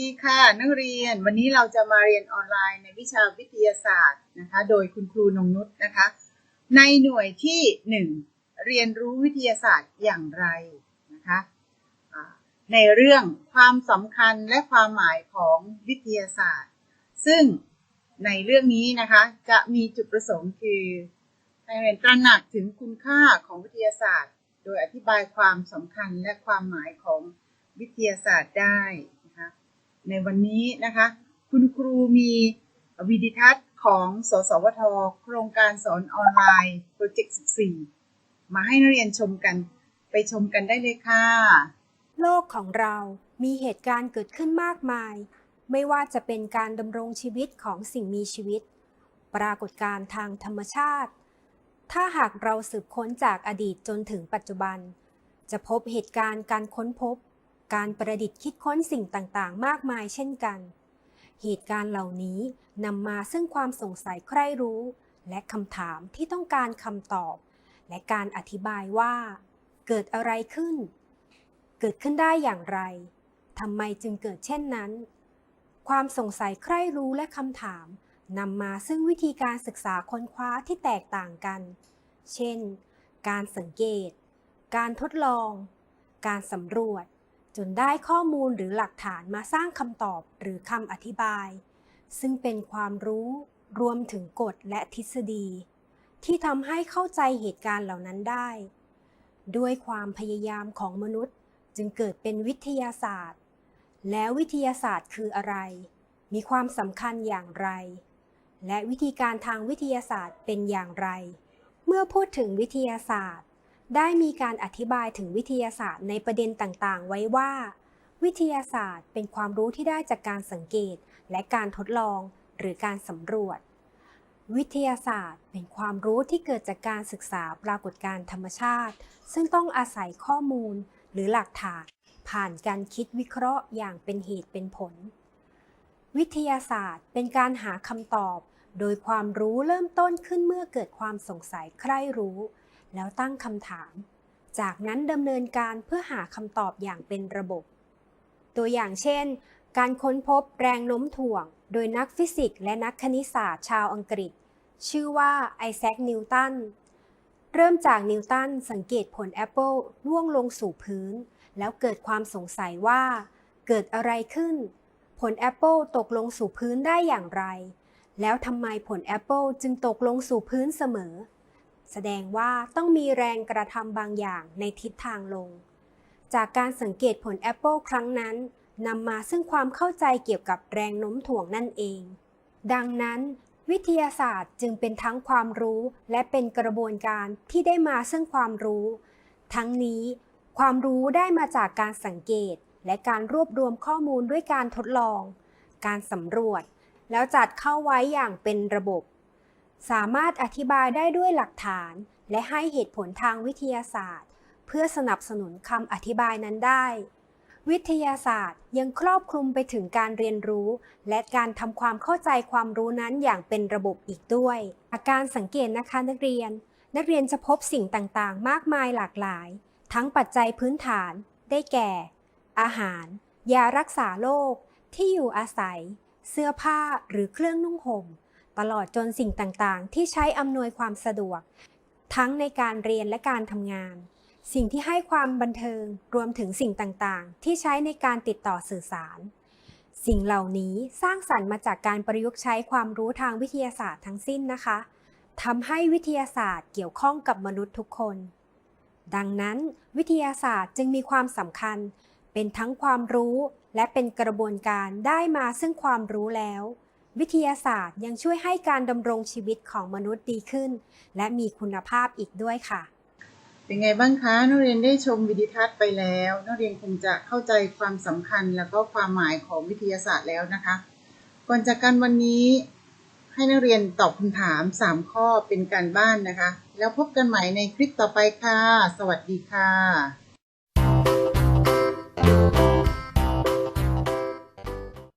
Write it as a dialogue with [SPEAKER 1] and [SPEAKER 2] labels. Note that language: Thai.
[SPEAKER 1] ดีค่ะ นักเรียนวันนี้เราจะมาเรียนออนไลน์ในวิชาวิทยาศาสตร์นะคะ โดยคุณครูนงนุษนะคะ ในหน่วยที่ 1 เรียนรู้วิทยาศาสตร์อย่างไรนะคะในเรื่องความสำคัญและความหมายของวิทยาศาสตร์ ซึ่งในเรื่องนี้นะคะจะมีจุดประสงค์คือให้เรียนตระหนักถึงคุณค่าของวิทยาศาสตร์ โดยอธิบายความสำคัญและความหมายของวิทยาศาสตร์ได้ ในวันนี้นะคะ คุณครูมีวิดีทัศน์ของสสวท โครงการสอนออนไลน์โปรเจกต์ 14 มาให้นักเรียนชมกัน ไปชมกันได้เลยค่ะ
[SPEAKER 2] โลกของเรามีเหตุการณ์เกิดขึ้นมากมาย ไม่ว่าจะเป็นการดำรงชีวิตของสิ่งมีชีวิต ปรากฏการณ์ทางธรรมชาติ ถ้าหากเราสืบค้นจากอดีตจนถึงปัจจุบัน จะพบเหตุการณ์การค้นพบ การประดิษฐ์คิดค้นสิ่งต่างๆ มากมายเช่นกัน เหตุการณ์เหล่านี้นำมาซึ่งความสงสัยใคร่รู้ และคำถามที่ต้องการคำตอบ และการอธิบายว่า เกิดอะไรขึ้น เกิดขึ้นได้อย่างไรทำไมจึงเกิดเช่นนั้น ความสงสัยใคร่รู้และคำถามนำมาซึ่งวิธีการศึกษาค้นคว้าที่แตกต่างกัน เช่น การสังเกต การทดลอง การสำรวจ จนได้ข้อมูลหรือหลักฐานมาสร้างคำตอบหรือคำอธิบาย ซึ่งเป็นความรู้รวมถึงกฎและทฤษฎี ที่ทำให้เข้าใจเหตุการณ์เหล่านั้นได้ ด้วยความพยายามของมนุษย์จึงเกิดเป็นวิทยาศาสตร์ แล้ววิทยาศาสตร์คืออะไร มีความสำคัญอย่างไร และวิธีการทางวิทยาศาสตร์เป็นอย่างไร เมื่อพูดถึงวิทยาศาสตร์ ได้มีการอธิบายถึงวิทยาศาสตร์ในประเด็นต่างๆ ไว้ว่า วิทยาศาสตร์เป็นความรู้ที่ได้จากการสังเกตและการทดลองหรือการสำรวจ วิทยาศาสตร์เป็นความรู้ที่เกิดจากการศึกษาปรากฏการณ์ธรรมชาติ ซึ่งต้องอาศัยข้อมูลหรือหลักฐานผ่านการคิดวิเคราะห์อย่างเป็นเหตุเป็นผล วิทยาศาสตร์เป็นการหาคำตอบ โดยความรู้เริ่มต้นขึ้นเมื่อเกิดความสงสัยใคร่รู้ แล้วตั้งคำถาม จากนั้นดำเนินการเพื่อหาคำตอบอย่างเป็นระบบ ตัวอย่างเช่น การค้นพบแรงโน้มถ่วง โดยนักฟิสิกส์และนักคณิตศาสตร์ชาวอังกฤษ ชื่อว่าไอแซค นิวตัน เริ่มจากนิวตันสังเกตผลแอปเปิลร่วงลงสู่พื้น แล้วเกิดความสงสัยว่า เกิดอะไรขึ้น ผลแอปเปิลตกลงสู่พื้นได้อย่างไร แล้วทำไมผลแอปเปิลจึงตกลงสู่พื้นเสมอ แสดงว่าต้องมีแรงกระทำบางอย่างในทิศทางลง จากการสังเกตผลแอปเปิลครั้งนั้นนำมาซึ่งความเข้าใจเกี่ยวกับแรงโน้มถ่วงนั่นเอง ดังนั้นวิทยาศาสตร์จึงเป็นทั้งความรู้และเป็นกระบวนการที่ได้มาซึ่งความรู้ ทั้งนี้ความรู้ได้มาจากการสังเกต และการรวบรวมข้อมูลด้วยการทดลอง การสำรวจ แล้วจัดเข้าไว้อย่างเป็นระบบ สามารถอธิบายได้ด้วยหลักฐาน และให้เหตุผลทางวิทยาศาสตร์ เพื่อสนับสนุนคำอธิบายนั้นได้ วิทยาศาสตร์ยังครอบคลุมไปถึงการเรียนรู้ และการทำความเข้าใจความรู้นั้นอย่างเป็นระบบอีกด้วย อาการสังเกตนะคะนักเรียน นักเรียนจะพบสิ่งต่างๆ มากมายหลากหลาย ทั้งปัจจัยพื้นฐาน ได้แก่ อาหาร ยารักษาโรคที่อยู่อาศัย เสื้อผ้าหรือเครื่องนุ่งห่ม ตลอดจนสิ่งต่างๆ ที่ใช้อำนวยความสะดวก ทั้งในการเรียนและการทำงาน สิ่งที่ให้ความบันเทิงรวมถึงสิ่งต่างๆ ที่ใช้ในการติดต่อสื่อสาร สิ่งเหล่านี้สร้างสรรค์มาจากการประยุกต์ใช้ความรู้ทางวิทยาศาสตร์ทั้งสิ้นนะคะทำให้วิทยาศาสตร์เกี่ยวข้องกับมนุษย์ทุกคน ดังนั้น วิทยาศาสตร์จึงมีความสำคัญ เป็นทั้งความรู้และเป็นกระบวนการได้มาซึ่งความรู้แล้ว วิทยาศาสตร์ยังช่วยให้การดำรงชีวิตของมนุษย์ดีขึ้น และมีคุณภาพอีกด้วยค่ะ
[SPEAKER 1] เป็นไงบ้างคะ นักเรียนได้ชมวิดีทัศน์ไปแล้ว นักเรียนคงจะเข้าใจความสำคัญแล้วก็ความหมายของวิทยาศาสตร์แล้วนะคะ ก่อนจากกันวันนี้ให้นักเรียนตอบคำถาม 3 ข้อเป็นการบ้านนะคะ แล้วพบกันใหม่ในคลิปต่อไปค่ะ สวัสดีค่ะ